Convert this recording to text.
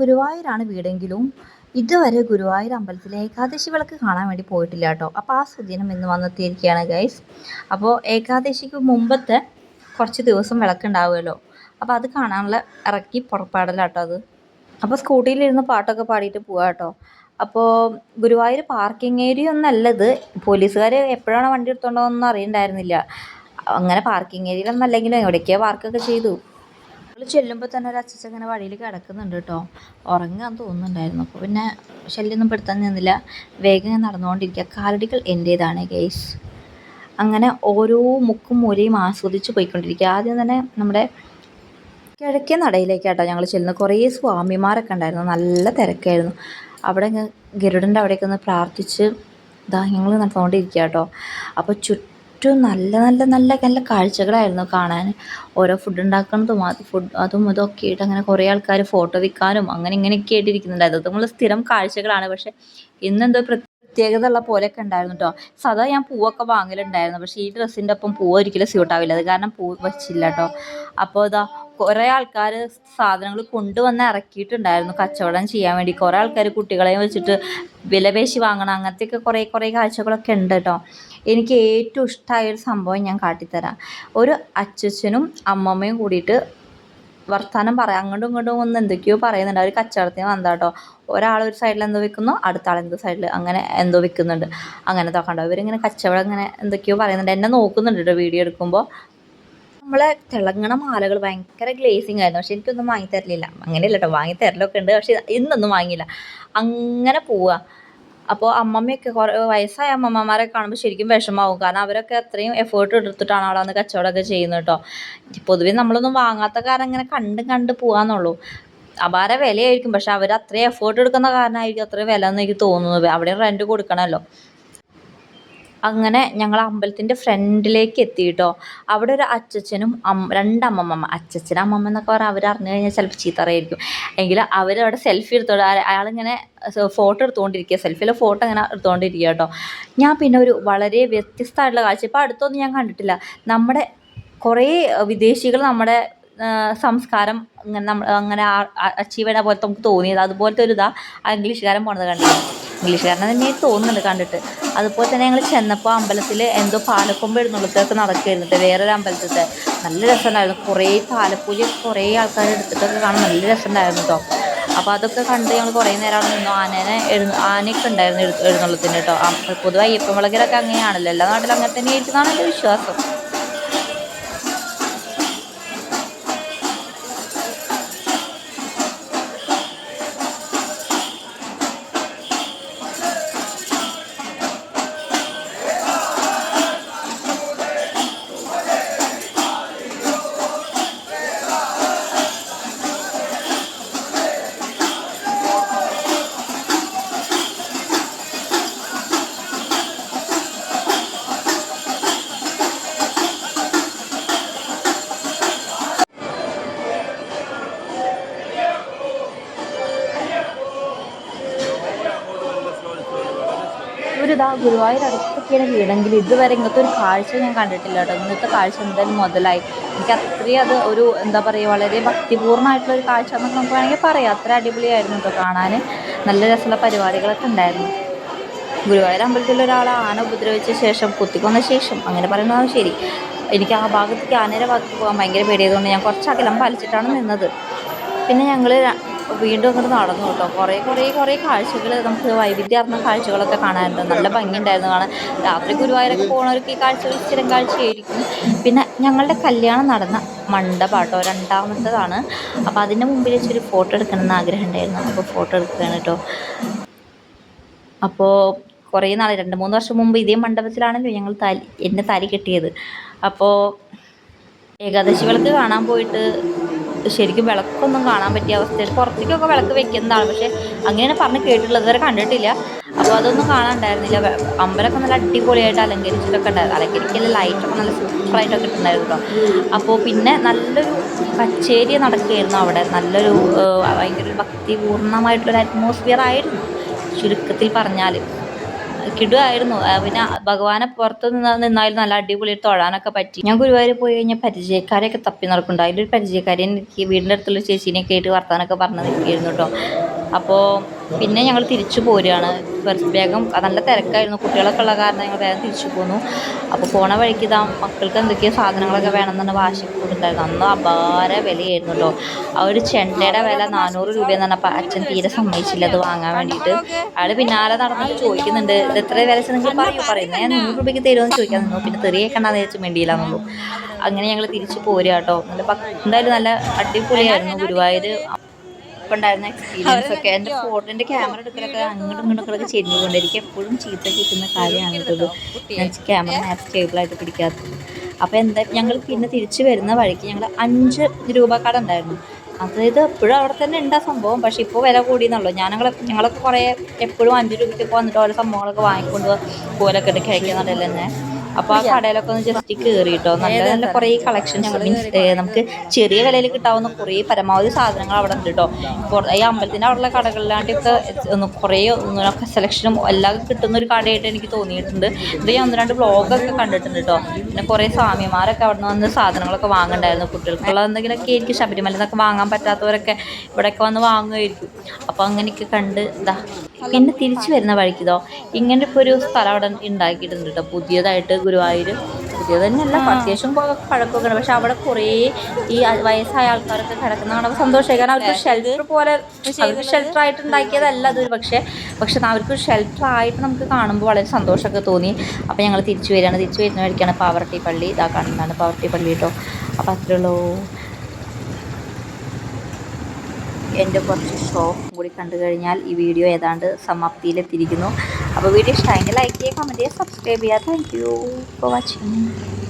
ഗുരുവായൂരാണ് വീടെങ്കിലും ഇതുവരെ ഗുരുവായൂർ അമ്പലത്തിലെ ഏകാദശി വിളക്ക് കാണാൻ വേണ്ടി പോയിട്ടില്ല കേട്ടോ. അപ്പോൾ ആ സുദിനം ഇന്ന് വന്നെത്തിയിരിക്കുകയാണ് ഗൈസ് അപ്പോൾ ഏകാദശിക്ക് മുമ്പത്തെ കുറച്ച് ദിവസം വിളക്കുണ്ടാവുമല്ലോ. അപ്പോൾ അത് കാണാനുള്ള ഇറക്കി പുറപ്പാടലാട്ടോ അത്. അപ്പോൾ സ്കൂട്ടിയിലിരുന്ന് പാട്ടൊക്കെ പാടിയിട്ട് പോവാം കേട്ടോ. അപ്പോൾ ഗുരുവായൂർ പാർക്കിംഗ് ഏരിയ ഒന്നല്ലത് പോലീസുകാർ എപ്പോഴാണ് വണ്ടി എടുത്തോണ്ടോ എന്നൊന്നും അറിയണ്ടായിരുന്നില്ല. അങ്ങനെ പാർക്കിംഗ് ഏരിയയിലൊന്നും അല്ലെങ്കിലും എവിടേക്കോ പാർക്കൊക്കെ ചെയ്തു. നമ്മൾ ചെല്ലുമ്പോൾ തന്നെ ഒരു അച്ഛൻ ഇങ്ങനെ വഴിയിൽ കിടക്കുന്നുണ്ട് കേട്ടോ ഉറങ്ങാൻ തോന്നുന്നുണ്ടായിരുന്നു. അപ്പോൾ പിന്നെ ശല്യമൊന്നും പെടുത്താൻ നിന്നില്ല. വേഗം നടന്നുകൊണ്ടിരിക്കുക. കാലടികൾ എന്റേതാണ് ഗെയ്സ് അങ്ങനെ ഓരോ മുക്കും മൂലയും ആസ്വദിച്ച് പോയിക്കൊണ്ടിരിക്കുക. ആദ്യം തന്നെ നമ്മുടെ കിഴക്കേ നടയിലേക്കാട്ടോ ഞങ്ങൾ ചെല്ലുന്നത്. കുറേ സ്വാമിമാരൊക്കെ ഉണ്ടായിരുന്നു. നല്ല തിരക്കായിരുന്നു. അവിടെ ഗരുഡന്റെ അവിടേക്കൊന്ന് പ്രാർത്ഥിച്ച് ഇതാ ഞങ്ങൾ നടന്നുകൊണ്ടിരിക്കുക കേട്ടോ അപ്പോൾ ചുറ്റും നല്ല നല്ല നല്ല നല്ല കാഴ്ചകളായിരുന്നു കാണാൻ. ഓരോ ഫുഡ് ഉണ്ടാക്കുന്നതും അത് ഫുഡ് അതും ഇതൊക്കെ ആയിട്ട് അങ്ങനെ കുറേ ആൾക്കാർ ഫോട്ടോ വിൽക്കാനും അങ്ങനെ ഇങ്ങനെയൊക്കെ ആയിട്ടിരിക്കുന്നുണ്ടായിരുന്നു അത് നമ്മൾ സ്ഥിരം കാഴ്ചകളാണ്. പക്ഷേ ഇന്നെന്തോ പ്രത്യേകത ഉള്ള പോലെയൊക്കെ ഉണ്ടായിരുന്നു കേട്ടോ സാധാ ഞാൻ പൂവൊക്കെ വാങ്ങലുണ്ടായിരുന്നു. പക്ഷേ ഈ ഡ്രസ്സിന്റെ ഒപ്പം പൂവ് ഒരിക്കലും സ്യൂട്ടാവില്ല അത് കാരണം പൂ വെച്ചില്ല കേട്ടോ അപ്പോൾ ഇതാ കുറേ ആൾക്കാർ സാധനങ്ങൾ കൊണ്ടുവന്ന് ഇറക്കിയിട്ടുണ്ടായിരുന്നു കച്ചവടം ചെയ്യാൻ വേണ്ടി. കുറേ ആൾക്കാർ കുട്ടികളെയും വെച്ചിട്ട് വിലപേശി വാങ്ങണം അങ്ങനത്തെയൊക്കെ കുറേ കുറേ കാഴ്ചകളൊക്കെ ഉണ്ട് കേട്ടോ എനിക്ക് ഏറ്റവും ഇഷ്ടമായ ഒരു സംഭവം ഞാൻ കാട്ടിത്തരാം. ഒരു അച്ഛനും അമ്മമ്മയും കൂടിയിട്ട് വർത്തമാനം പറയാം. അങ്ങോട്ടും ഇങ്ങോട്ടും ഒന്ന് എന്തൊക്കെയോ പറയുന്നുണ്ട്. അവർ കച്ചവടത്തിന് വന്നതാ കേട്ടോ ഒരാൾ ഒരു സൈഡിൽ എന്തോ വെക്കുന്നു അടുത്ത ആൾ എന്തോ സൈഡിൽ അങ്ങനെ എന്തോ വെക്കുന്നുണ്ട്. അങ്ങനെ നോക്കണ്ടോ. ഇവരിങ്ങനെ കച്ചവടം ഇങ്ങനെ എന്തൊക്കെയോ പറയുന്നുണ്ട്. എന്നെ നോക്കുന്നുണ്ട് കേട്ടോ വീഡിയോ എടുക്കുമ്പോൾ നമ്മളെ തിളങ്ങണ മാലകൾ ഭയങ്കര ഗ്ലേസിങ് ആയിരുന്നു. പക്ഷെ എനിക്കൊന്നും വാങ്ങി തരലില്ല. അങ്ങനെയല്ല കേട്ടോ വാങ്ങി തരലൊക്കെ ഉണ്ട്. പക്ഷെ ഇന്നൊന്നും വാങ്ങിയില്ല. അങ്ങനെ പോവുക അപ്പോൾ അമ്മമ്മയൊക്കെ കുറേ വയസ്സായ അമ്മമ്മമാരെ കാണുമ്പോൾ ശരിക്കും വിഷമാവും. കാരണം അവരൊക്കെ അത്രയും എഫേർട്ട് എടുത്തിട്ടാണ് അവിടെ വന്ന് കച്ചവടമൊക്കെ ചെയ്യുന്നത് കേട്ടോ പൊതുവെ നമ്മളൊന്നും വാങ്ങാത്ത കാരണം ഇങ്ങനെ കണ്ടും കണ്ട് പോകാന്നുള്ളൂ അപാര വിലയായിരിക്കും. പക്ഷെ അവർ അത്രയും എഫേർട്ട് എടുക്കുന്ന കാരണമായിരിക്കും അത്രയും വില എന്ന് എനിക്ക് തോന്നുന്നത്. അവിടെ റെന്റ് കൊടുക്കണമല്ലോ അങ്ങനെ ഞങ്ങൾ അമ്പലത്തിന്റെ ഫ്രണ്ടിലേക്ക് എത്തി കേട്ടോ. അവിടെ ഒരു അച്ചച്ചനും അമ്മ രണ്ട് അമ്മമ്മ അച്ചച്ചനും അമ്മമ്മ എന്നൊക്കെ പറഞ്ഞാൽ അവർ അറിഞ്ഞു കഴിഞ്ഞാൽ ചിലപ്പോൾ ചീത്തറയായിരിക്കും. എങ്കിലും അവരവിടെ സെൽഫി എടുത്തോളൂ അയാളിങ്ങനെ ഫോട്ടോ എടുത്തുകൊണ്ടിരിക്കുക സെൽഫിയിലെ ഫോട്ടോ ഇങ്ങനെ എടുത്തുകൊണ്ടിരിക്കുക കേട്ടോ. ഞാൻ പിന്നെ ഒരു വളരെ വ്യത്യസ്തമായിട്ടുള്ള കാഴ്ച. ഇപ്പോൾ അടുത്തൊന്നും ഞാൻ കണ്ടിട്ടില്ല. നമ്മുടെ കുറേ വിദേശികൾ നമ്മുടെ സംസ്കാരം ഇങ്ങനെ നമ്മൾ അങ്ങനെ അച്ചീവ് ചെയ്യണ പോലത്തെ നമുക്ക് തോന്നിയത്. അതുപോലത്തെ ഒരു ഇതാ ഇംഗ്ലീഷുകാരൻ പോണത് കണ്ടിട്ട് ഇംഗ്ലീഷുകാരനെ തന്നെ തോന്നുന്നുണ്ട് കണ്ടിട്ട്. അതുപോലെ തന്നെ ഞങ്ങൾ ചെന്നപ്പോൾ അമ്പലത്തിൽ എന്തോ പാലക്കൊമ്പ് എഴുന്നള്ളത്തൊക്കെ നടക്കുമായിരുന്നു വേറൊരു അമ്പലത്തിലത്തെ. നല്ല രസമുണ്ടായിരുന്നു. കുറേ പാലപ്പൂജ കുറേ ആൾക്കാർ എടുത്തിട്ടൊക്കെ കാണാൻ നല്ല രസമുണ്ടായിരുന്നു കേട്ടോ അപ്പോൾ അതൊക്കെ കണ്ട് ഞങ്ങൾ കുറേ നേരം നിന്നു. ആനേനെ എഴു ആനയൊക്കെ ഉണ്ടായിരുന്നു എഴു എഴുന്നള്ളത്തിന് കേട്ടോ പൊതുവെ അയ്യപ്പൻ വിളക്കിലൊക്കെ അങ്ങനെയാണല്ലോ. എല്ലാ നാട്ടിലും അങ്ങനെ തന്നെ ആയിരിക്കുന്നതാണ് എന്റെ വിശ്വാസം. ഇവരിതാ ഗുരുവായൂർ അടുത്തൊക്കെയാണ് വീടെങ്കിൽ ഇതുവരെ ഇങ്ങനത്തെ ഒരു കാഴ്ച ഞാൻ കണ്ടിട്ടില്ല കേട്ടോ. ഇന്നത്തെ കാഴ്ച എന്തായാലും മുതലായി. എനിക്ക് അത്രയും അത് ഒരു എന്താ പറയുക വളരെ ഭക്തിപൂർണമായിട്ടുള്ള ഒരു കാഴ്ച എന്നൊക്കെ നമുക്ക് വേണമെങ്കിൽ പറയാം. അത്ര അടിപൊളിയായിരുന്നു കേട്ടോ കാണാൻ. നല്ല രസമുള്ള പരിപാടികളൊക്കെ ഉണ്ടായിരുന്നു. ഗുരുവായൂർ അമ്പലത്തിൽ ഒരാൾ ആന ഉപദ്രവിച്ച ശേഷം കുത്തിക്കൊന്ന ശേഷം അങ്ങനെ പറയുന്നതാണ് ശരി. എനിക്ക് ആ ഭാഗത്തേക്ക് ആനയുടെ ഭാഗത്ത് പോകാൻ ഭയങ്കര പേടിയായതുകൊണ്ട് ഞാൻ കുറച്ച് അകലം പാലിച്ചിട്ടാണ് നിന്നത്. പിന്നെ ഞങ്ങൾ വീണ്ടും അങ്ങോട്ട് നടന്നു കേട്ടോ. കുറേ കുറേ കുറേ കാഴ്ചകൾ നമുക്ക് വൈവിധ്യാർന്ന കാഴ്ചകളൊക്കെ കാണാനുണ്ട്. നല്ല ഭംഗിയുണ്ടായിരുന്നു കാണാൻ. രാത്രി ഗുരുവായൂരൊക്കെ പോകുന്നവർക്ക് ഈ കാഴ്ചകൾ സ്ഥിരം കാഴ്ചയായിരിക്കും. പിന്നെ ഞങ്ങളുടെ കല്യാണം നടന്ന മണ്ഡപാട്ടോ രണ്ടാമത്തതാണ്. അപ്പോൾ അതിന്റെ മുമ്പിൽ വെച്ചൊരു ഫോട്ടോ എടുക്കണമെന്ന് ആഗ്രഹം ഉണ്ടായിരുന്നു അപ്പോൾ ഫോട്ടോ എടുക്കുകയാണ് കേട്ടോ. അപ്പോൾ കുറേ നാൾ രണ്ട് മൂന്ന് വർഷം മുമ്പ് ഇതേ മണ്ഡപത്തിലാണല്ലോ ഞങ്ങൾ താലി എന്റെ താലി കെട്ടിയത്. അപ്പോൾ ഏകാദശി വിളക്ക് കാണാൻ പോയിട്ട് ശരിക്കും വിളക്കൊന്നും കാണാൻ പറ്റിയ അവസ്ഥയിൽ പുറത്തേക്കൊക്കെ വിളക്ക് വെക്കുന്നതാണ്. പക്ഷേ അങ്ങനെയാണ് പറഞ്ഞ് കേട്ടിട്ടുള്ളത്. ഇതുവരെ കണ്ടിട്ടില്ല. അപ്പോൾ അതൊന്നും കാണാണ്ടായിരുന്നില്ല. അമ്പലമൊക്കെ നല്ല അടിപൊളിയായിട്ട് അലങ്കരിച്ചിട്ടൊക്കെ ഉണ്ടായിരുന്നു അലങ്കരിക്കല്ല ലൈറ്റൊക്കെ നല്ല സൂപ്പറായിട്ടൊക്കെ ഇട്ടുണ്ടായിരുന്നു കേട്ടോ അപ്പോൾ പിന്നെ നല്ലൊരു കച്ചേരി നടക്കുകയായിരുന്നു അവിടെ. നല്ലൊരു ഭയങ്കര ഭക്തിപൂർണമായിട്ടുള്ളൊരു അറ്റ്മോസ്ഫിയർ ആയിരുന്നു. ചുരുക്കത്തിൽ പറഞ്ഞാൽ കിടുവായിരുന്നു. പിന്നെ ഭഗവാനെ പുറത്ത് നിന്ന് നിന്നാലും നല്ല അടിപൊളി തൊഴാനൊക്കെ പറ്റി. ഞാൻ ഗുരുവായൂർ പോയി കഴിഞ്ഞാൽ പരിചയക്കാരെയൊക്കെ തപ്പി നടക്കുന്നുണ്ട്. അതിലൊരു പരിചയക്കാരൻ എനിക്ക് വീടിന്റെ അടുത്തുള്ള ചേച്ചീനെയൊക്കെ കേട്ട് വർത്താനൊക്കെ പറഞ്ഞ് നിൽക്കുകയായിരുന്നു കേട്ടോ. അപ്പോൾ പിന്നെ ഞങ്ങൾ തിരിച്ചു പോരുകയാണ്. വേഗം നല്ല തിരക്കായിരുന്നു. കുട്ടികളൊക്കെ ഉള്ള കാരണം ഞങ്ങൾ വേഗം തിരിച്ചു പോന്നു. അപ്പോൾ പോണ വഴിക്ക് ഇതാ മക്കൾക്ക് എന്തൊക്കെയോ സാധനങ്ങളൊക്കെ വേണമെന്നാണ് വാശി കൂടുണ്ടായിരുന്നു. അന്ന് അപാര വിലയായിരുന്നു കേട്ടോ ആ ഒരു ചെണ്ടയുടെ വില നാനൂറ് രൂപയെന്ന് പറഞ്ഞപ്പോൾ അച്ഛൻ തീരെ സമ്മതിച്ചില്ല അത് വാങ്ങാൻ വേണ്ടിയിട്ട്. അയാൾ പിന്നാലെ നടന്നിട്ട് ചോദിക്കുന്നുണ്ട് ഇത് എത്ര വില നിങ്ങൾ പറയൂ? പറയുന്നത് ഞാൻ നൂറ് രൂപയ്ക്ക് തരുമെന്ന് ചോദിക്കാൻ നിന്നു. പിന്നെ തെറിയേക്കണ്ടെന്ന് വെച്ച് വേണ്ടിയില്ലാന്നുള്ളൂ അങ്ങനെ ഞങ്ങൾ തിരിച്ചു പോരുക കേട്ടോ നല്ല എന്തായാലും നല്ല അടിപൊളിയായിരുന്നു. ഗുരുവായൂർ ഉണ്ടായിരുന്ന എക്സ്പീരിയൻസ് ഒക്കെ. എന്റെ ഫോട്ടോ എന്റെ ക്യാമറ എടുക്കലൊക്കെ അങ്ങോട്ടും ഇങ്ങോട്ടും ഒക്കെ ചെരിഞ്ഞുകൊണ്ട് എപ്പോഴും ചീത്ത കിട്ടുന്ന കാര്യമാണ് ക്യാമറ ഞാൻ ക്യാമറ നേരെ സ്റ്റേബിളായിട്ട് പിടിക്കാത്തത് അപ്പോൾ എന്താ ഞങ്ങൾ പിന്നെ തിരിച്ചു വരുന്ന വഴിക്ക് ഞങ്ങൾ അഞ്ച് രൂപ കട ഉണ്ടായിരുന്നു. അതായത് എപ്പോഴും അവിടെ തന്നെ ഉണ്ട് ആ സംഭവം. പക്ഷെ ഇപ്പോൾ വില കൂടിയെന്നുള്ളൂ. ഞാൻ ഞങ്ങൾ ഞങ്ങളൊക്കെ കുറേ എപ്പോഴും അഞ്ച് രൂപയ്ക്ക് വന്നിട്ട് ഓരോ സംഭവങ്ങളൊക്കെ വാങ്ങിക്കൊണ്ട് പോലൊക്കെ ഇട്ട് കഴിക്കുന്നുണ്ടല്ലോ തന്നെ അപ്പോൾ ആ കടയിലൊക്കെ ഒന്ന് ജസ്റ്റ് കയറി കേട്ടോ നല്ല നല്ല കുറേ കളക്ഷൻസ് മീൻസ് നമുക്ക് ചെറിയ വിലയിൽ കിട്ടാവുന്ന കുറേ പരമാവധി സാധനങ്ങൾ അവിടെ ഉണ്ട് കേട്ടോ ഈ അമ്പലത്തിന്റെ അവിടെയുള്ള കടകളിലാണ്ടൊക്കെ ഒന്ന് കുറേ ഒക്കെ സെലക്ഷനും എല്ലാം കിട്ടുന്ന ഒരു കടയായിട്ട് എനിക്ക് തോന്നിയിട്ടുണ്ട്. ഇത് ഞാൻ ഒന്ന് രണ്ട് ബ്ലോഗൊക്കെ കണ്ടിട്ടുണ്ട് കേട്ടോ പിന്നെ കുറേ സ്വാമിമാരൊക്കെ അവിടെ നിന്ന് വന്ന് സാധനങ്ങളൊക്കെ വാങ്ങണ്ടായിരുന്നു. കുട്ടികൾക്കുള്ള എന്തെങ്കിലുമൊക്കെ ആയിരിക്കും. ശബരിമല നിന്നൊക്കെ വാങ്ങാൻ പറ്റാത്തവരൊക്കെ ഇവിടെയൊക്കെ വന്ന് വാങ്ങുമായിരിക്കും. അപ്പോൾ അങ്ങനെയൊക്കെ കണ്ട് ഇതാ പിന്നെ തിരിച്ചു വരുന്ന വഴിക്കിതോ ഇങ്ങനെ ഇപ്പോൾ ഒരു സ്ഥലം അവിടെ ഉണ്ടാക്കിയിട്ടുണ്ട് കേട്ടോ പുതിയതായിട്ട് ഗുരുവായൂർ പുതിയത് തന്നെയല്ല അത്യാവശ്യം പഴക്കമൊക്കെ ഉണ്ട് പക്ഷെ അവിടെ കുറേ ഈ വയസ്സായ ആൾക്കാരൊക്കെ കിടക്കുന്ന കാണുമ്പോൾ സന്തോഷമായി. കാരണം അവർക്ക് ഷെൽട്ടർ പോലെ അവർക്ക് ഷെൽട്ടർ ആയിട്ട് ഉണ്ടാക്കിയതല്ല അതൊരു പക്ഷേ പക്ഷെ അവർക്ക് ഷെൽട്ടർ ആയിട്ട് നമുക്ക് കാണുമ്പോൾ വളരെ സന്തോഷമൊക്കെ തോന്നി. അപ്പോൾ ഞങ്ങൾ തിരിച്ചു വരികയാണ്. തിരിച്ചു വരുന്ന വഴിക്കാണ് പാവർട്ടി പള്ളി ഇതാ കാണുന്നതാണ് പാവർട്ടി പള്ളി കേട്ടോ അപ്പോൾ അത്രേ ഉള്ളൂ. എന്റെ കുറച്ച് ഷോപ്പും കൂടി കണ്ടു കഴിഞ്ഞാൽ ഈ വീഡിയോ ഏതാണ്ട് സമാപ്തിയിലെത്തിയിരിക്കുന്നു. അപ്പോൾ വീഡിയോ ഇഷ്ടമായെങ്കിൽ ലൈക്ക് ചെയ്യുക കമന്റ് ചെയ്യുക സബ്സ്ക്രൈബ് ചെയ്യുക. Thank you for watching